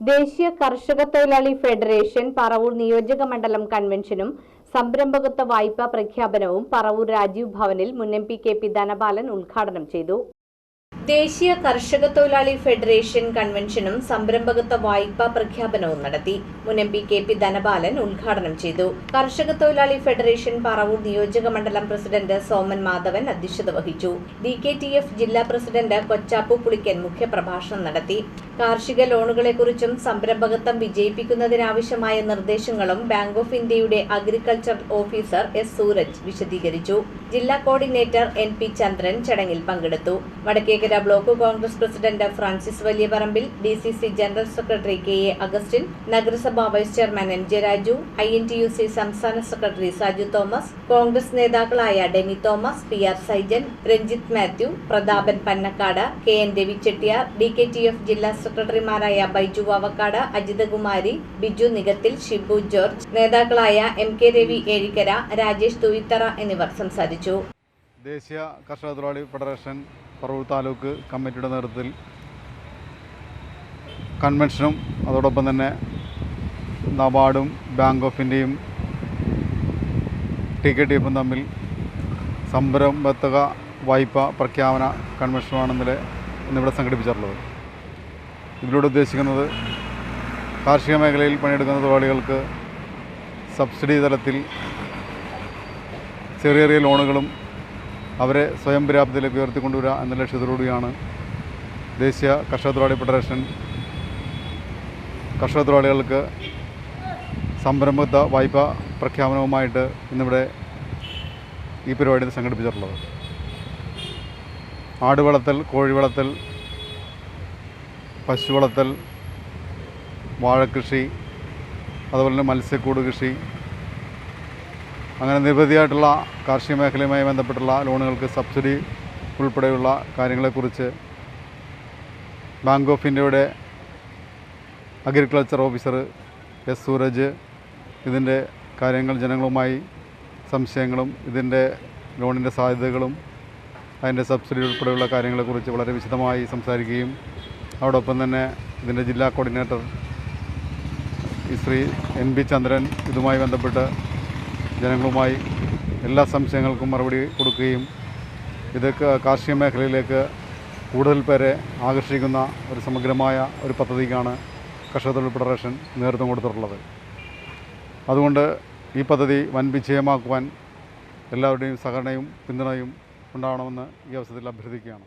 ദേശീയ കർഷക തൊഴിലാളി ഫെഡറേഷൻ പറവൂർ നിയോജക മണ്ഡലം കൺവെൻഷനും സംരംഭകത്വ വായ്പാ പ്രഖ്യാപനവും പറവൂർ രാജീവ് ഭവനിൽ മുൻ M P K P Dhanapalan ഉദ്ഘാടനം ചെയ്തു. ദേശീയ കർഷക തൊഴിലാളി ഫെഡറേഷൻ കൺവെൻഷനും സംരംഭകത്വ വായ്പാ പ്രഖ്യാപനവും നടത്തി. മുൻ M P K P Dhanapalan ഉദ്ഘാടനം ചെയ്തു. കർഷക തൊഴിലാളി ഫെഡറേഷൻ പറവൂർ നിയോജക മണ്ഡലം പ്രസിഡന്റ് സോമൻ മാധവൻ അധ്യക്ഷത വഹിച്ചു. ഡി കെ ടി എഫ് ജില്ലാ പ്രസിഡന്റ് കൊച്ചാപ്പു പുളിക്കൻ മുഖ്യപ്രഭാഷണം നടത്തി. കാർഷിക ലോണുകളെക്കുറിച്ചും സംരംഭകത്വം വിജയിപ്പിക്കുന്നതിനാവശ്യമായ നിർദ്ദേശങ്ങളും ബാങ്ക് ഓഫ് ഇന്ത്യയുടെ അഗ്രികൾച്ചർ ഓഫീസർ എസ് സൂരജ് വിശദീകരിച്ചു. ജില്ലാ കോർഡിനേറ്റർ എൻ പി ചന്ദ്രൻ ചടങ്ങിൽ പങ്കെടുത്തു. Vadakkekara block Congress president Francis Valiyaparambil D C C general secretary K A Augustine നഗരസഭാ vice chairman M J Raju I N T U C സംസ്ഥാന secretary Saju Thomas Congress നേതാക്കളായ Denny Thomas P R Saijan Ranjith Mathew Prathapan Pannakkad K N Ravi Chettiyar D K T F ജില്ലാ സെക്രട്ടറിമാരായ Baiju Vavakkad Ajithakumari Biju Nikathil Shibu George നേതാക്കളായ M K Ravi Ezhikkara Rajesh Thuyithara എന്നിവർ സംസാരിച്ചു. ദേശീയ കർഷക തൊഴിലാളി ഫെഡറേഷൻ പറവൂർ താലൂക്ക് കമ്മിറ്റിയുടെ നേതൃത്വത്തിൽ കൺവെൻഷനും അതോടൊപ്പം തന്നെ നബാർഡും ബാങ്ക് ഓഫ് ഇന്ത്യയും ടി കെ ടി എഫും തമ്മിൽ സംരംഭത്തക വായ്പ പ്രഖ്യാപന കൺവെൻഷനുമാണ് ഇന്നലെ ഇന്നിവിടെ സംഘടിപ്പിച്ചിട്ടുള്ളത്. ഇതിലൂടെ ഉദ്ദേശിക്കുന്നത് കാർഷിക മേഖലയിൽ പണിയെടുക്കുന്ന തൊഴിലാളികൾക്ക് സബ്സിഡി തലത്തിൽ ചെറിയ ചെറിയ ലോണുകളും അവരെ സ്വയം പര്യാപ്തത്തിലേക്ക് ഉയർത്തിക്കൊണ്ടുവരിക എന്ന ലക്ഷ്യത്തോടുകൂടിയാണ് ദേശീയ കർഷക തൊഴിലാളി ഫെഡറേഷൻ കർഷക തൊഴിലാളികൾക്ക് സംരംഭത്വ വായ്പ പ്രഖ്യാപനവുമായിട്ട് ഇന്നിവിടെ ഈ പരിപാടി സംഘടിപ്പിച്ചിട്ടുള്ളത്. ആട് വളർത്തൽ കോഴി പശു വാഴക്കൃഷി അതുപോലെ തന്നെ മത്സ്യക്കൂട് കൃഷി അങ്ങനെ നിരവധിയായിട്ടുള്ള കാർഷിക മേഖലയുമായി ബന്ധപ്പെട്ടുള്ള ലോണുകൾക്ക് സബ്സിഡി ഉൾപ്പെടെയുള്ള കാര്യങ്ങളെക്കുറിച്ച് ബാങ്ക് ഓഫ് ഇന്ത്യയുടെ അഗ്രികൾച്ചർ ഓഫീസർ എസ് സൂരജ് ഇതിന്റെ കാര്യങ്ങൾ ജനങ്ങളുമായി സംശയങ്ങളും ഇതിന്റെ ലോണിന്റെ സാധ്യതകളും അതിന്റെ സബ്സിഡി ഉൾപ്പെടെയുള്ള കാര്യങ്ങളെക്കുറിച്ച് വളരെ വിശദമായി സംസാരിക്കുകയും അതോടൊപ്പം തന്നെ ഇതിന്റെ ജില്ലാ coordinator Shri N B Chandran ഇതുമായി ബന്ധപ്പെട്ട് ജനങ്ങളുമായി എല്ലാ സംശയങ്ങൾക്കും മറുപടി കൊടുക്കുകയും ഇതൊക്കെ കാർഷിക മേഖലയിലേക്ക് കൂടുതൽ പേരെ ആകർഷിക്കുന്ന ഒരു സമഗ്രമായ ഒരു പദ്ധതിക്കാണ് കർഷക തൊഴിൽ ഫെഡറേഷൻ നേതൃത്വം കൊടുത്തിട്ടുള്ളത്. അതുകൊണ്ട് ഈ പദ്ധതി വൻ വിജയമാക്കുവാൻ എല്ലാവരുടെയും സഹകരണയും പിന്തുണയും ഉണ്ടാവണമെന്ന് ഈ അവസരത്തിൽ അഭ്യർത്ഥിക്കുകയാണ്.